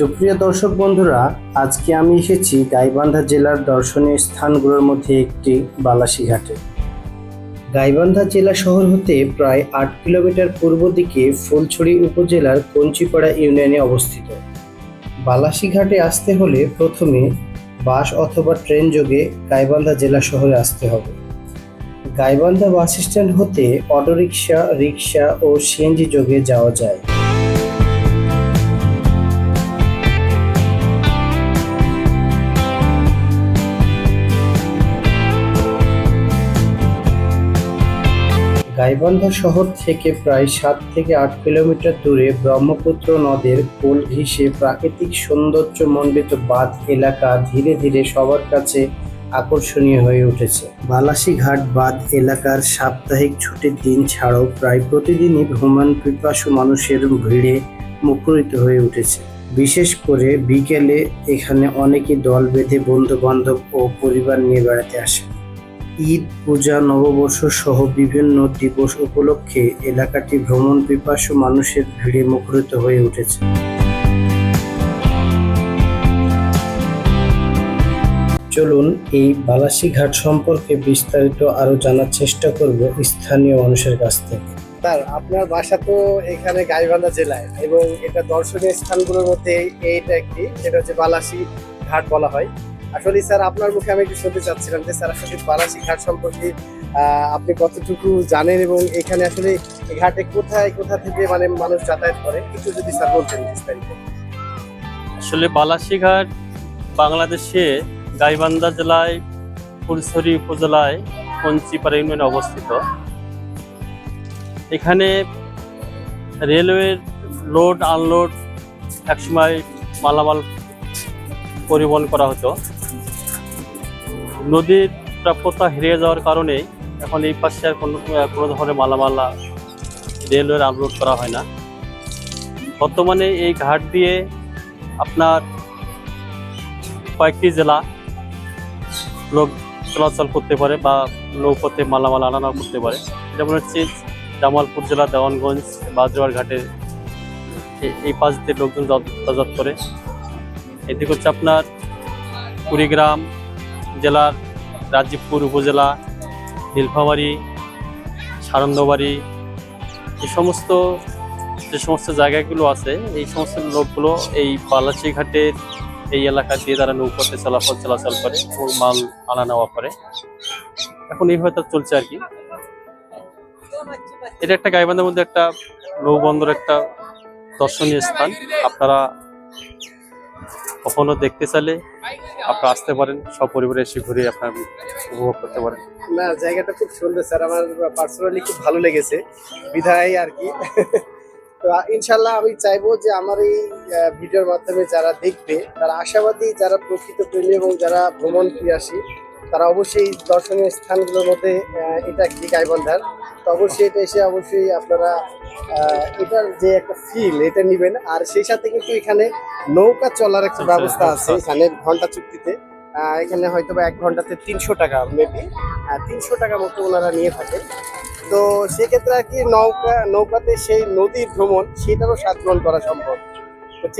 সুপ্রিয় দর্শক বন্ধুরা, আজকে আমি এসেছি গাইবান্ধা জেলার দর্শনীয় স্থানগুলোর মধ্যে একটি বালাসীঘাটে গাইবান্ধা জেলা শহর হতে প্রায় আট কিলোমিটার পূর্ব দিকে ফুলছড়ি উপজেলার কঞ্চিপাড়া ইউনিয়নে অবস্থিত। বালাসীঘাটে আসতে হলে প্রথমে বাস অথবা ট্রেন যোগে গাইবান্ধা জেলা শহরে আসতে হবে। গাইবান্ধা বাস স্ট্যান্ড হতে অটোরিকশা রিক্সা ও সিএনজি যোগে যাওয়া যায়। গাইবান্ধা শহর থেকে প্রায় সাত থেকে আট কিলোমিটার দূরে ব্রহ্মপুত্র নদের কোল ঘেঁষে প্রাকৃতিক সৌন্দর্য মণ্ডিত বাঁধ এলাকা ধীরে ধীরে সবার কাছে আকর্ষণীয় হয়ে উঠেছে। বালাসীঘাট বাঁধ এলাকার সাপ্তাহিক ছুটির দিন ছাড়াও প্রায় প্রতিদিনই ভ্রমণ পিপাসু মানুষের ভিড়ে মুখরিত হয়ে উঠেছে। বিশেষ করে বিকেলে এখানে অনেকেই দল বেঁধে বন্ধু বান্ধব ও পরিবার নিয়ে বেড়াতে আসে। ঈদ, পূজা, নববর্ষ সহ বিভিন্ন দিবস উপলক্ষে এলাকাটি ভ্রমণ পিপাসু মানুষের ভিড়ে মুখরিত হয়ে উঠেছে। চলুন এই বালাসী ঘাট সম্পর্কে বিস্তারিত আরও জানার চেষ্টা করব স্থানীয় মানুষের কাছ থেকে। স্যার, আপনার বাসা তো এখানে গাইবান্ধা জেলায় এবং এটা দর্শনীয় স্থানগুলোর মধ্যে এইটা একটি সেটা হচ্ছে বালাসি ঘাট বলা হয়। আসলে স্যার, আপনার মুখে আমি একটু শুনতে চাচ্ছিলাম যে স্যার, আসলে বালাসি ঘাট সম্পর্কে আপনি কতটুকু জানেন এবং এখানে আসলে ঘাটে কোথায়, কোথা থেকে মানে মানুষ যাতায়াত করে? একটু যদি স্যার বলতেন আসলে বালাসীঘাট বাংলাদেশে গাইবান্ধা জেলায়, ফুলছড়ি উপজেলায় কঞ্চিপাড়া ইউনিয়নে অবস্থিত। এখানে রেলওয়ের লোড, আনলোড একসময় মালামাল পরিবহন করা হতো। নদীর প্রাপ্যতা হেরিয়ে যাওয়ার কারণে এখন এই পাশে আর কোনো কোনো ধরনের মালামাল রেলওয়ের আনলোড করা হয় না। বর্তমানে এই ঘাট দিয়ে আপনার কয়েকটি জেলা লোক চলাচল করতে পারে বা নৌপথে মালামাল আনানো করতে পারে। যেমন হচ্ছে জামালপুর জেলা, দেওয়ানগঞ্জ, বাজরার ঘাটে এই পাশ দিয়ে লোকজন যাত- যাতায়াত করে। এদিকে হচ্ছে আপনার কুড়িগ্রাম জেলার রাজীবপুর উপজেলা, নীলফামারী সারন্দবাড়ি এই সমস্ত যে সমস্ত জায়গাগুলো আছে, এই সমস্ত লোকগুলো এই বালাচি ঘাটের এই এলাকা দিয়ে তারা নৌপথে চলাচল চলাচল করে ও মাল আনা নেওয়া করে। এখন এইভাবে তার চলছে আর কি। এটা একটা গাইবান্ধার মধ্যে একটা নৌবন্দর একটা দর্শনীয় স্থান। আপনারা কখনো দেখতে চাইলে আপনারা আসতে পারেন, সপরিবারে এসে ঘুরে আপনার উপভোগ করতে পারেন। না, জায়গাটা খুব সুন্দর স্যার, আমার পার্সোনালি খুব ভালো লেগেছে, বিধায় আর কি। তো ইনশাল্লাহ আমি চাইব যে আমার এই ভিডিওর মাধ্যমে যারা দেখবে, তারা আশাবাদী যারা প্রকৃত প্রেমী এবং যারা ভ্রমণ প্রিয়াসী, তারা অবশ্যই দর্শনীয় স্থানগুলোর মধ্যে এটা একটি গাইবন্ধার। তো অবশ্যই এটা এসে অবশ্যই আপনারা এটার যে একটা ফিল এটা নিবেন। আর সেই সাথে কিন্তু এখানে নৌকা চলার একটা আচ্ছা, ব্যবস্থা আছে এখানে ঘণ্টা চুক্তিতে। আহ, এখানে হয়তো বা এক ঘন্টাতে তিনশো টাকা মেবি তিনশো টাকা মতো ওনারা নিয়ে থাকেন। তো সেক্ষেত্রে আর কি নৌকা নৌকাতে সেই নদীর ভ্রমণ সেটারও স্বাদ গ্রহণ করা সম্ভব। তো ঠিক